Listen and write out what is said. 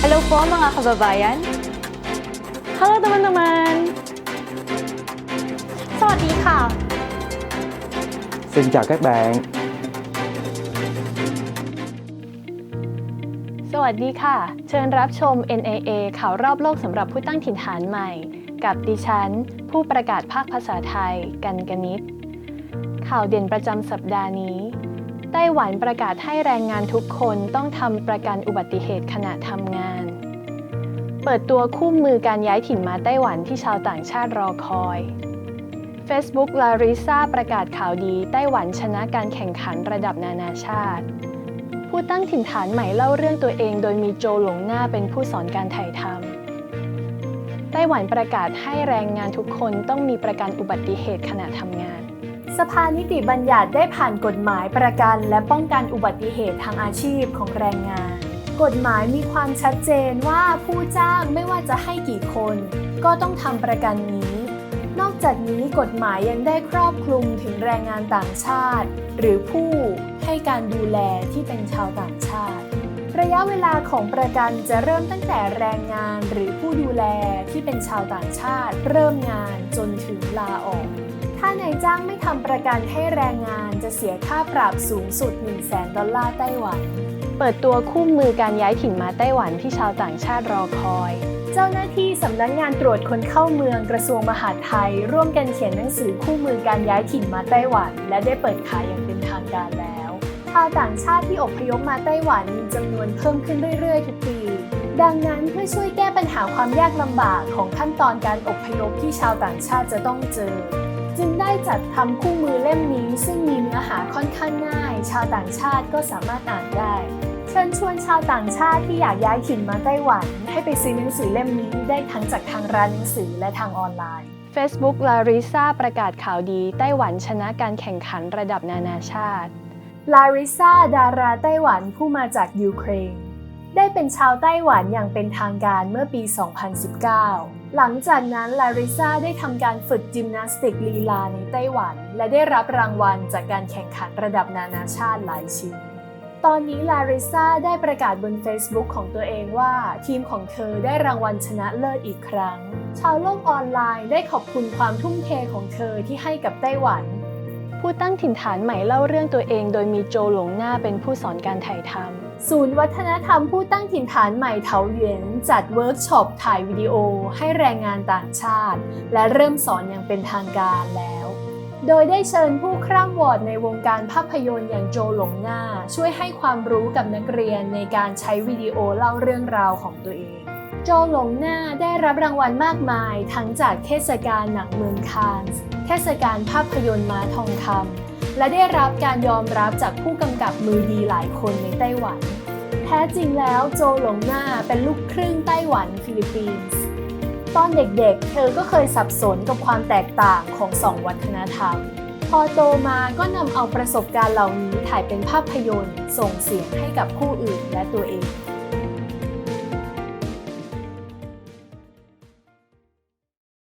Hello po mga kababayan. Halo teman-teman. สวัสดีค่ะ Xin chào các bạn. สวัสดีค่ะ เชิญรับชม NAA ข่าวรอบโลกสำหรับผู้ตั้งถิ่นฐานใหม่ กับดิฉัน ผู้ประกาศภาคภาษาไทย กันกนิษฐ์ข่าวเด่นประจำสัปดาห์นี้ ไต้หวันประกาศให้แรงงานทุกคนต้องทำประกันอุบัติเหตุขณะทำงาน เปิดตัวคู่มือการย้ายถิ่นมาไต้หวันที่ชาวต่างชาติรอคอย Facebook Larissa ประกาศข่าวดีไต้หวันชนะการแข่งขันระดับนานาชาติ ผู้ตั้งถิ่นฐานใหม่เล่าเรื่องตัวเองโดยมีโจหลงหน้าเป็นผู้สอนการถ่ายทำไต้หวันประกาศให้แรงงานทุกคนต้องมีประกันอุบัติเหตุขณะทำงาน สภานิติบัญญัติได้ผ่านกฎหมายประกัน และป้องกันอุบัติเหตุทางอาชีพของแรงงาน กฎหมายมีความชัดเจนว่าผู้จ้างไม่ว่าจะให้กี่คน ก็ต้องทำประกันนี้ นอกจากนี้กฎหมายยังได้ครอบคลุมถึงแรงงานต่างชาติ หรือผู้ให้การดูแลที่เป็นชาวต่างชาติ ระยะเวลาของประกันจะเริ่มตั้งแต่แรงงานหรือผู้ดูแลที่เป็นชาวต่างชาติ เริ่มงานจนถึงลาออก ถ้านายจ้างไม่ทำประกันให้แรงงานจะเสียค่าปรับสูงสุด 1 0 0 0 0แดอลลาร์ไต้หวัน เปิดตัวคู่มือการย้ายถิ่นมาไต้หวันที่ชาวต่างชาติรอคอย เจ้าหน้าที่สำนักงานตรวจคนเข้าเมืองกระทรวงมหาดไทย ร่วมกันเขียนหนังสือคู่มือการย้ายถิ่นมาไต้หวัน และได้เปิดขายอย่างเป็นทางการแล้ว ชาวต่างชาติที่อพยพมาไต้หวันมีจำนวนเพิ่มขึ้นเรื่อยๆทุกปีดังนั้นเพื่อช่วยแก้ปัญหาความยากลำบากของขั้นตอนการอพยพที่ชาวต่างชาติจะต้องเจอ จึงได้จัดทำคู่มือเล่มนี้ ซึ่งมีเนื้อหาค่อนข้างง่าย ชาวต่างชาติก็สามารถอ่านได้เชิญชวนชาวต่างชาติที่อยากย้ายถิ่นมาไต้หวัน ให้ไปซื้อหนังสือเล่มนี้ได้ทั้งจากทางร้านหนังสือและทางออนไลน์ Facebook Larissa ประกาศข่าวดีไต้หวันชนะการแข่งขันระดับนานาชาติลาริซาดาราไต้หวันผู้มาจากยูเครน ได้เป็นชาวไต้หวันอย่างเป็นทางการเมื่อปี 2019 หลังจากนั้นลาริซาได้ทำการฝึกยิมนาสติกลีลาในไต้หวัน และได้รับรางวัลจากการแข่งขันระดับนานาชาติหลายชิ้น ตอนนี้ลาริซาได้ประกาศบน Facebook ของตัวเองว่าทีมของเธอได้รางวัลชนะเลิศอีกครั้ง ชาวโลกออนไลน์ได้ขอบคุณความทุ่มเทของเธอที่ให้กับไต้หวัน ผู้ตั้งถิ่นฐานใหม่เล่าเรื่องตัวเอง โดยมีโจหลงหน้าเป็นผู้สอนการถ่ายทำ ศูนย์วัฒนธรรมผู้ตั้งถิ่นฐานใหม่เถาเหวียนจัดเวิร์กช็อปถ่ายวิดีโอให้แรงงานต่างชาติ และเริ่มสอนอย่างเป็นทางการแล้ว โดยได้เชิญผู้คร่ำวอดในวงการภาพยนตร์อย่างโจหลงหน้า ช่วยให้ความรู้กับนักเรียนในการใช้วิดีโอเล่าเรื่องราวของตัวเองโจหลงหน้าได้รับรางวัลมากมาย ทั้งจากเทศกาลหนังเมืองคานส์ เทศกาลภาพยนตร์ม้าทองคำ และได้รับการยอมรับจากผู้กำกับมือดีหลายคนในไต้หวัน แท้จริงแล้วโจหลงหน้าเป็นลูกครึ่งไต้หวันฟิลิปปินส์ตอนเด็กๆ เธอก็เคยสับสนกับความแตกต่างของสองวัฒนธรรม พอโตมาก็นำเอาประสบการณ์เหล่านี้ถ่ายเป็นภาพยนตร์ ส่งเสียงให้กับผู้อื่นและตัวเอง